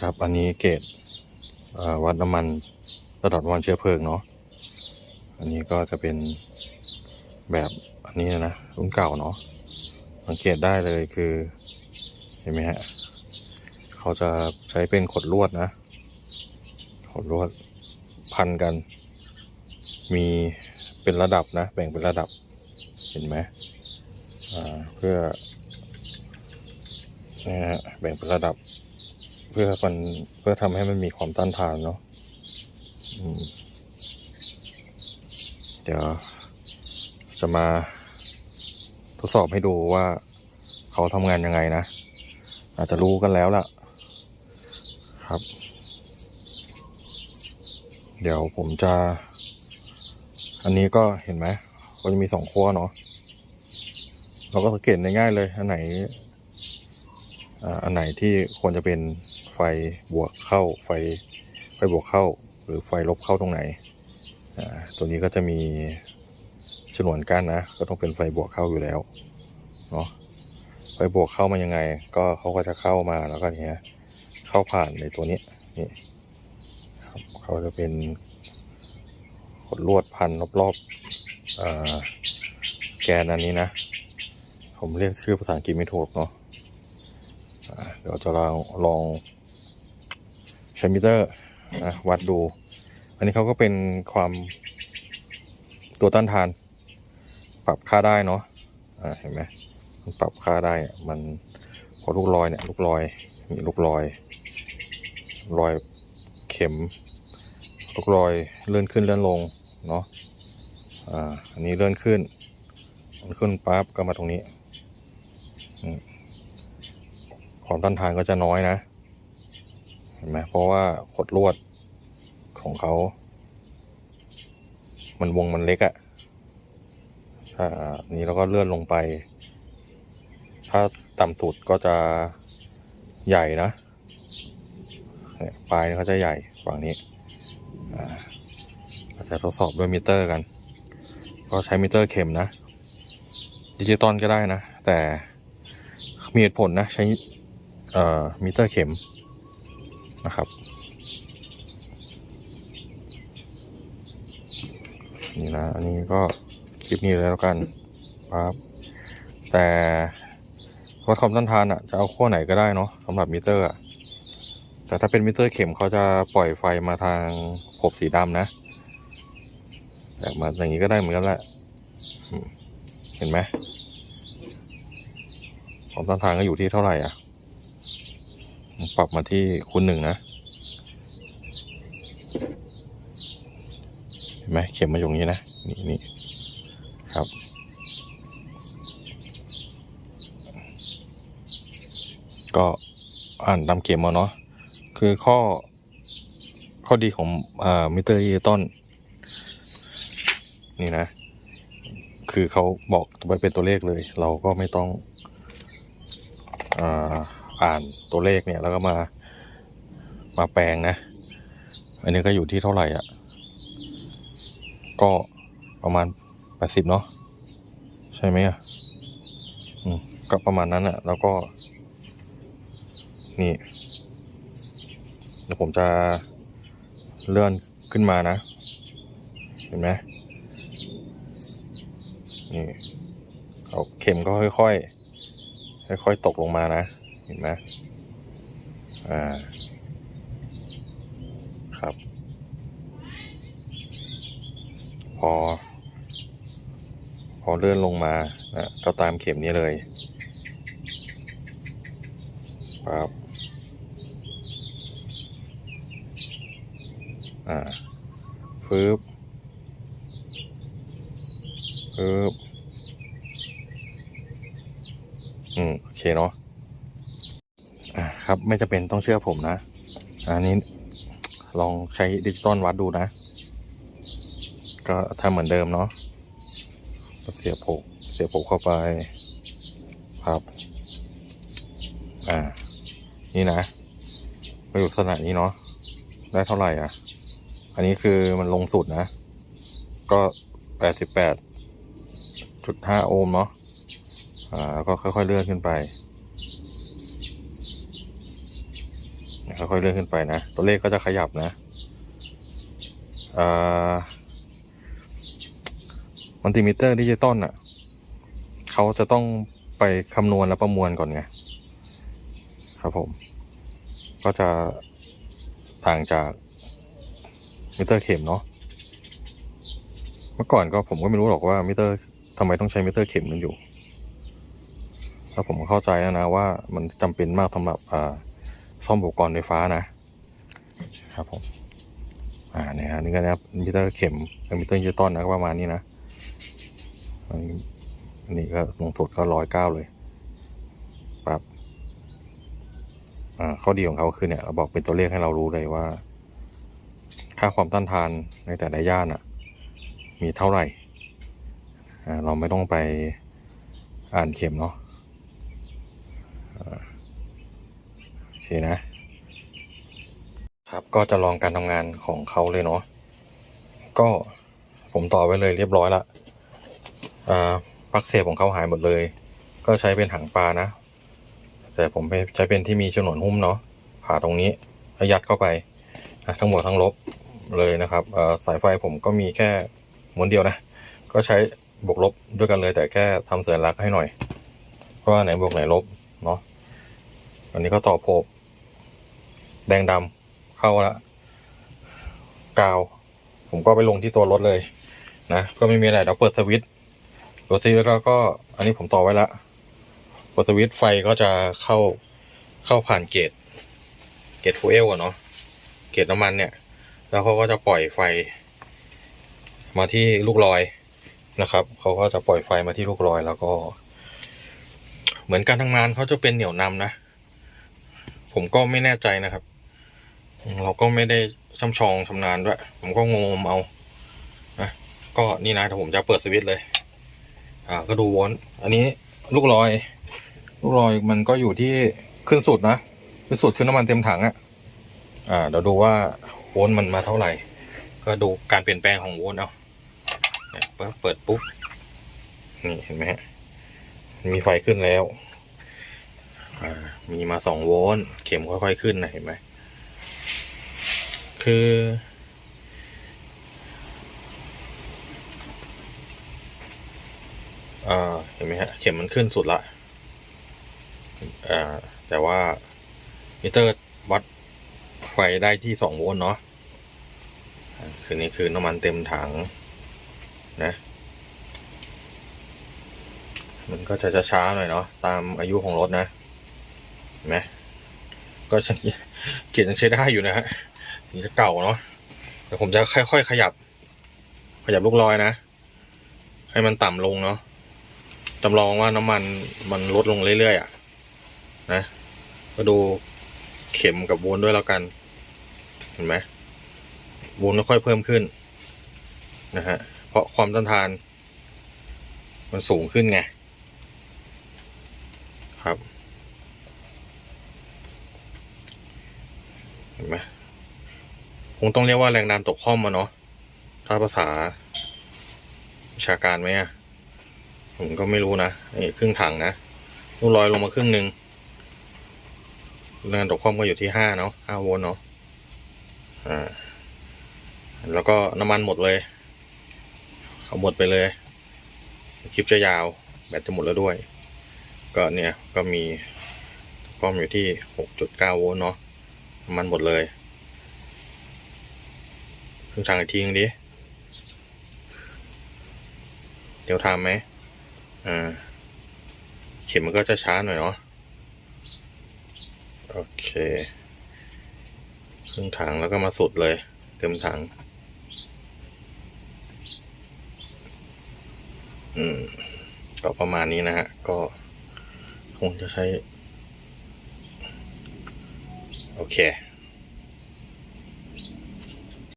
ครับ อันนี้เกจเอ่อวัดน้ำมันระดับน้ำมันเชื้อเพลิงเนาะ อันนี้ก็จะเป็นแบบอันนี้นะรุ่นเก่าเนาะ สังเกตได้เลยคือ เห็นไหมฮะ เขาจะใช้เป็นขดลวดนะ ขดลวดพันกัน มีเป็นระดับนะ แบ่งเป็นระดับ เห็นไหมเพื่อนี่ฮะแบ่งเป็นระดับ เพื่อมันเพื่อทำให้มันมีความต้านทานเนาะเดี๋ยวจะมาทดสอบให้ดูว่าเขาทำงานยังไงนะ อาจจะรู้กันแล้วล่ะ ครับ เดี๋ยวผมจะ อันนี้ก็เห็นไหมก็จะมีสองขั้วเนาะเราก็สังเกตได้ง่ายเลย อันไหน อ่าอันไหนที่ควรจะเป็นไฟบวกเข้าไฟไฟบวกเข้า หรือไฟลบเข้าตรงไหนอ่าตัวนี้ก็จะมีฉนวนกั้นนะ ก็ต้องเป็นไฟบวกเข้าอยู่แล้วเนาะไฟบวกเข้ามายังไง ก็เขาก็จะเข้ามาแล้วก็เนี้ยเข้าผ่านในตัวนี้นี่ครับเขาจะเป็นขดลวดพันรอบๆอ่าแกนอันนี้นะ ผมเรียกชื่อภาษาอังกฤษไม่ถูกเนาะ เดี๋ยวจะลองลองใช้มิเตอร์นะวัดดู อันนี้เขาก็เป็นความตัวต้านทาน ปรับค่าได้เนาะอ่าเห็นไหมมันปรับค่าได้มันพอลูกรอยเนี่ยลูกรอยมีลูกรอยรอยเข็มลูกรอยเลื่อนขึ้นเลื่อนลงเนาะอ่าอันนี้เลื่อนขึ้นมันขึ้นปั๊บก็มาตรงนี้ ความต้านทานก็จะน้อยนะ เห็นไหมเพราะว่าขดลวดของเขา มันวงมันเล็กอะถ้านี้เราก็เลื่อนลงไป ถ้าต่ำสุดก็จะใหญ่นะปลายเขาจะใหญ่ฝั่งนี้เราจะทดสอบด้วยมิเตอร์กัน ก็ใช้มิเตอร์เข็มนะดิจิตอลก็ได้นะ แต่มีเหตุผลนะ ใช้ มิเตอร์เข็มนะครับ นี่นะอันนี้ก็คลิปนี้เลยแล้วกันครับแต่วัดความต้านทานอะจะเอาขั้วไหนก็ได้เนาะสำหรับมิเตอร์อะแต่ถ้าเป็นมิเตอร์เข็มเขาจะปล่อยไฟมาทางขบสีดำนะแต่มาอย่างนี้ก็ได้เหมือนกันแหละเห็นไหมความต้านทานก็อยู่ที่เท่าไหร่อะ ปรับมาที่คูณหนึ่งนะ เห็นไหมเข็มมาอย่างนี้นะ นี่นี่ครับ ก็อ่านตามเข็มเอาเนาะคือข้อข้อดีของอมิเตอร์ดิจิตอลนี่นะ คือเขาบอกไว้เป็นตัวเลขเลย เราก็ไม่ต้องอ่า อ่านตัวเลขเนี่ย แล้วก็มามาแปลงนะ อันนี้ก็อยู่ที่เท่าไหร่อะ ก็ประมาณแปดสิบเนาะใช่ไหมอะอืมก็ประมาณนั้นอะ แล้วก็ นี่เดี๋ยวผมจะเลื่อนขึ้นมานะ เห็นไหมนี่เอาเข็มก็ค่อยๆค่อยๆตกลงมานะ ห็นไหมอ่า ครับ พอ พอเลื่อนลงมานะก็ตามเข็มนี้เลยครับอ่าฟืบฟืบอืม โอเคเนาะ อ่าครับไม่จะเป็นต้องเชื่อผมนะ อันนี้ลองใช้ดิจิตอลวัดดูนะ ก็ทำเหมือนเดิมเนาะเสียบผกเสียบผกเข้าไปครับอ่า นี่นะไปอยู่ลักษณะนี้เนาะได้เท่าไหร่อะ อันนี้คือมันลงสุดนะ ก็แปดสิบแปดจุดห้าโอห์มเนาะอ่าก็ค่อยๆเลื่อนขึ้นไป ค่อยๆเลื่อนขึ้นไปนะ ตัวเลขก็จะขยับนะมัลติมิเตอร์ดิจิตอลอะเขาจะต้องไปคำนวณและประมวลก่อนไงครับผม ก็จะต่างจากมิเตอร์เข็มเนาะเมื่อก่อนก็ผมก็ไม่รู้หรอกว่ามิเตอร์ทำไมต้องใช้มิเตอร์เข็มกันอยู่แล้วผมเข้าใจแล้วนะว่ามันจำเป็นมากสำหรับอ่า ซ่อมอุปกรณ์ไฟฟ้านะครับผมอ่าเนี่ยฮะนี่ก็นะครับมิเตอร์เข็มมิเตอร์ดิจิตอลนะประมาณนี้นะอันนี้อันนี้ก็ลงสุดก็ร้อยเก้าเลยปั๊บอ่าข้อดีของเขาคือเนี่ยเราบอกเป็นตัวเลขให้เรารู้เลยว่า ค่าความต้านทานในแต่ละย่านอะมีเท่าไหร่อ่าเราไม่ต้องไปอ่านเข็มเนาะ เคนะ ครับก็จะลองการทำงานของเขาเลยเนาะก็ผมต่อไว้เลยเรียบร้อยละอ่าปลั๊กเสียบของเขาหายหมดเลย ก็ใช้เป็นถังปลานะ แต่ผมใช้เป็นที่มีฉนวนหุ้มเนาะผ่าตรงนี้ยัดเข้าไปทั้งหมดทั้งลบเลยนะครับสายไฟผมก็มีแค่ม้วนเดียวนะ ก็ใช้บวกลบด้วยกันเลยแต่แค่ทำเสัญลักษณ์ให้หน่อย เพราะว่าไหนบวกไหนลบเนาะอันนี้ก็ต่อโพบ แดงดำเข้าละกาว ผมก็ไปลงที่ตัวรถเลย นะก็ไม่มีอะไรเราเปิดสวิตช์ตัวซีแล้วก็ อันนี้ผมต่อไว้ละเปิดสวิตช์ไฟก็จะเข้าเข้าผ่านเกต เกตฟูเอลอะเนาะเกตน้ำมันเนี่ย แล้วเขาก็จะปล่อยไฟ มาที่ลูกลอยนะครับเขาก็จะปล่อยไฟมาที่ลูกลอยแล้วก็ เหมือนการทำงานเขาจะเป็นเหนี่ยวนำนะ ผมก็ไม่แน่ใจนะครับ เราก็ไม่ได้ช่ำชองชำนาญด้วย ผมก็งงเอานะก็นี่นะแต่ผมจะเปิดสวิตช์เลย อ่า ก็ดูวอลต์อันนี้ลูกลอย ลูกลอยมันก็อยู่ที่ขึ้นสุดนะขึ้นสุดคือน้ำมันเต็มถังอะอ่าเดี๋ยวดูว่าโวลต์มันมาเท่าไหร่ ก็ดูการเปลี่ยนแปลงของโวลต์เอาเนี่เปิดเปิดปุ๊บนี่เห็นไหมฮะมีไฟขึ้นแล้ว อ่า มีมาสองโวลต์ เข็มค่อยๆขึ้นนะเห็นไหม คือ อ่า เห็นไหมฮะ เข็มมันขึ้นสุดละ อ่า แต่ว่า มิเตอร์วัดไฟได้ที่สองโวลต์เนาะคือนี่คือน้ำมันเต็มถัง นะ มันก็จะช้าๆหน่อยเนาะ ตามอายุของรถนะเห็นไหมก็เขียนยังใช้ได้อยู่นะฮะ นี่จะเก่าเนาะแต่ผมจะค่อยๆขยับ ขยับลูกลอยนะ ให้มันต่ำลงเนาะจำลองว่าน้ำมันมันลดลงเรื่อยๆอะ นะก็ดูเข็มกับวลต์ด้วยแล้วกัน เห็นไหมวลต์ค่อยๆเพิ่มขึ้น นะฮะ เพราะความต้านทาน มันสูงขึ้นไง ครับ เห็นไหม คงต้องเรียกว่าแรงดันตกข้อมมาเนาะถ้าภาษาวิชาการไหมอะผมก็ไม่รู้นะนี่ครึ่งถังนะลูกลอยลงมาครึ่งหนึ่งแรงดันตกข้อมก็อยู่ที่ห้าเนาะห้าโวลต์เนาะอ่าแล้วก็น้ำมันหมดเลยเอาหมดไปเลย คลิปจะยาวแบตจะหมดแล้วด้วย ก็เนี่ยก็มีข้อมอยู่ที่หกจุดเก้าโวลต์เนาะน้ำมันหมดเลย ครึ่งทางอีกทีนึงดิ เดี๋ยวทำไหมอ่า เข็มมันก็จะช้าหน่อยเนาะ โอเค ครึ่งถังแล้วก็มาสุดเลย เต็มถัง อืม ก็ประมาณนี้นะฮะ ก็คงจะใช้ โอเค